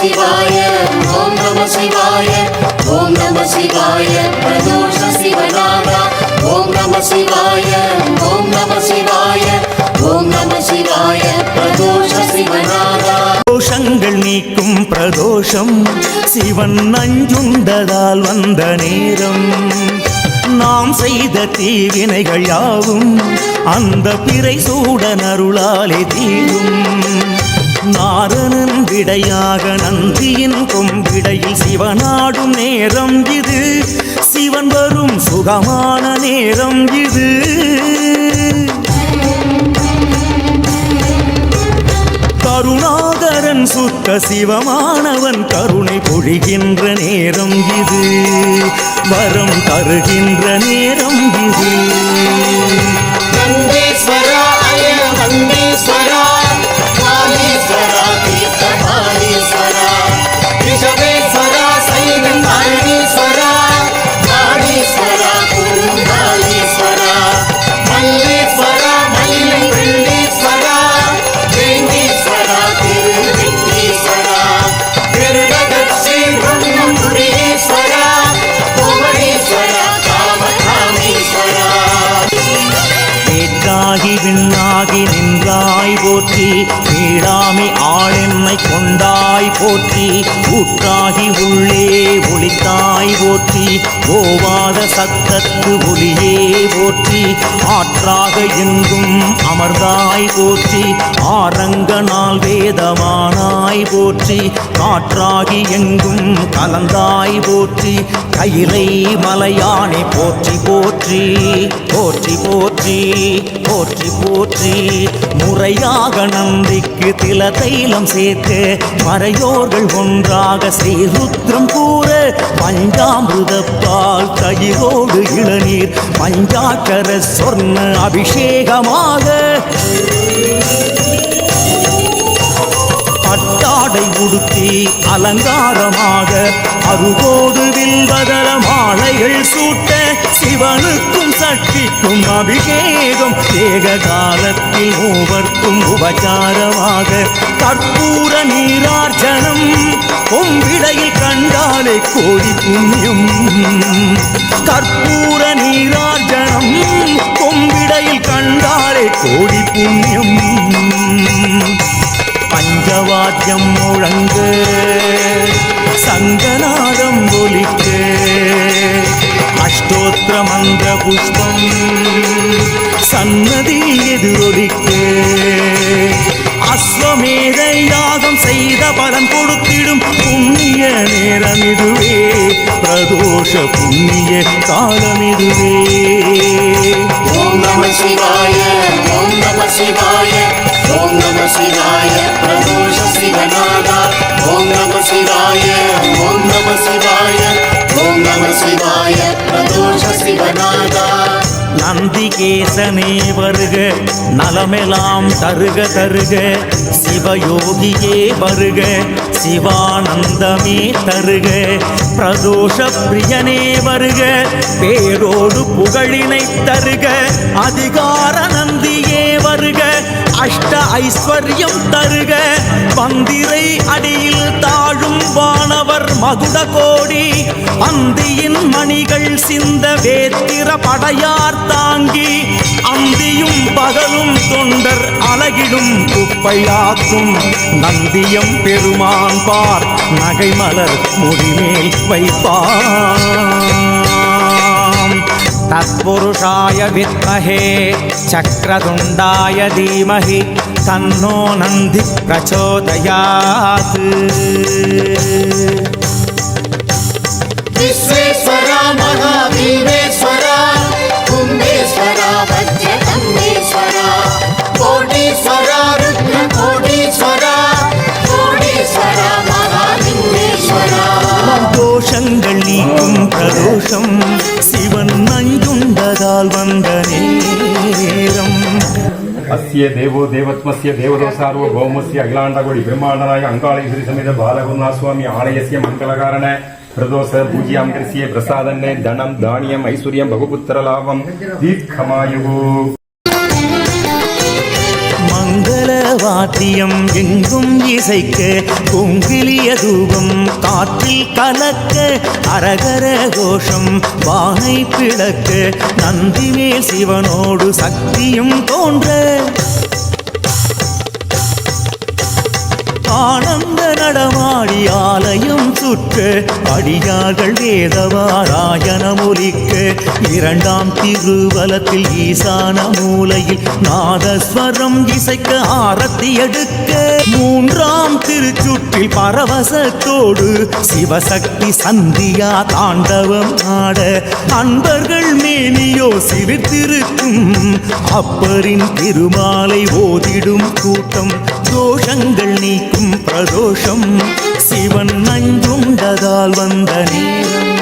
சிவாய ஓம் நம சிவாய ஓம் நம சிவாய பிரதோஷ சிவநாதா. ஓம் நம சிவாய ஓம் நம சிவாய ஓம் நம சிவாய பிரதோஷ சிவநாதா. தோஷங்கள் நீக்கும் பிரதோஷம் சிவன் நஞ்சுண்டதால் வந்த நேரம். நாம் செய்த தீவினைகள் யாவும் அந்த பிறை சூடன் அருளாலே தீரும். நாரணன் விடையாக நந்தியின் கொம்பிடையில் சிவனாடும் நேரம் இது. சிவன் வரும் சுகமான நேரம் இது. கருணாகரன் சுத்த சிவமானவன் கருணை பொழிகின்ற நேரம் இது. வரம் தருகின்ற நேரம் இது. போற்றி மீளாமி ஆளென்னை கொண்டாய் போற்றி ஊற்றாகி உள்ளே ஒளித்தாய் போற்றி ஓவாத சத்தத்து ஒளியே போற்றி ஆற்றாக எங்கும் அமர்ந்தாய் போற்றி ஆரங்க நாள் வேதமானாய் போற்றி காற்றாகி எங்கும் கலந்தாய் போற்றி கயிலை மலையானை போற்றி போற்றி போற்றி போற்றி போற்றி போற்றி முறையாக நந்திக்கு தில தைலம் சேர்த்து மறையோர்கள் ஒன்றாக ஸ்ரீருத்ரம் கூற பஞ்சாமிருதப்பால் தயிரோடு இளநீர் பஞ்சாக்கர சொர்ண அபிஷேகமாக. பட்டாடை உடுத்தி அலங்காரமாக அருகோடு வில்வதர மாலைகள் சூட்ட சிவனுக்கும் சட்ட சக்திக்கும் அபிஷேகம் ஏக காலத்தில் மூவர்க்கும் உபச்சாரமாக. கற்பூர நீரார்ச்சனம் கொம்பிடையில் கண்டாலே கோடி புண்ணியம். கற்பூர நீரார்ச்சனம் கொம்பிடையில் கண்டாலே கோடி புண்ணியம். பஞ்சவாத்தியம் முழங்கு சங்கநாதம் ஒலிக்க. அஷ்டோத்திரமந்த புஷ்பம் சன்னதி எதிரொலிக்க அஸ்வமேத யாகம் செய்த பலன் கொடுத்திடும் புண்ணிய நேரம் இதுவே. பிரதோஷ புண்ணிய காலம் இதுவே. ஓம் நம சிவாய ஓம் நம சிவாய ஓம் நம சிவாய பிரதோஷ சிவநாதா. ஓம் நம சிவாய ஓம் நந்திகேசனே வருக நலமெலாம் தருக தருக. சிவயோகியே வருக சிவானந்தமே தருக. பிரதோஷ பிரியனே வருக பேரோடு புகழினை தருக. அதிகார நந்தியே வருக அஷ்ட ஐஸ்வர்யம் தருக. பந்திரை அடியில் தாழும் வானவர் மகுட கோடி அந்தியின் மணிகள் சிந்த வேத்திர படையார் தாங்கி அந்தியும் பகலும் தொண்டர் அலகிடும் குப்பையாக்கும் நந்தியம் பெருமான் பார் நகைமலர் முடிமேல் வைப்பான் தத்புருஷாய வித்மஹே சக்கரதுண்டாய தீமஹி தன்னோ நந்தி பிரச்சோதயாத் விஸ்வேஸ்வரா மகாவீரேஸ்வரா பாவம் பிரதோஷம். சிவன் நஞ்சுண்டதால் வந்த நேரம். அஸ்ய தேவோ தேவத்மஸ்ய தேவதோ சார்வோ கௌமஸ்ய அகிலாண்டகோடி பிரம்மாண்டராய அங்காளை ஸ்ரீ சமேத பாலகுருநாசுவாமி ஆலயசிய மங்களகாரண பிரதோஷ பூஜ்யாம் கிருஷ்யே பிரசாதன்னே தனம் தானியம் ஐஸ்வர்யம் பகுபுத்திரலாபம் தீர்க்கமாயுகு. வாத்தியம் எங்கும் இசைக்க கொங்கிலி தூபம் காற்றில் கலக்க அரகர கோஷம் வானை பிளக்க நந்திமேல் சிவனோடு சக்தியும் தோன்ற. ஆனந்த நடமாடி ஆலயம் சுற்ற அடியார்கள் வேதவாராயணம் ஒலிக்க இரண்டாம் திருவலத்தில் ஈசான மூலையில் நாதஸ்வரம் இசைக்க ஆரத்தி எடுக்க. மூன்றாம் திருச்சுற்றில் பரவசத்தோடு சிவசக்தி சந்தியா தாண்டவம் ஆட அன்பர்கள் மேனியோ சிரித்திருக்கும் அப்பரின் திருமாலை ஓதிடும் கூட்டம் தோஷங்கள் நீக்கும் பிரதோஷம். சிவன் நஞ்சுண்டதால் வந்த நேரம்.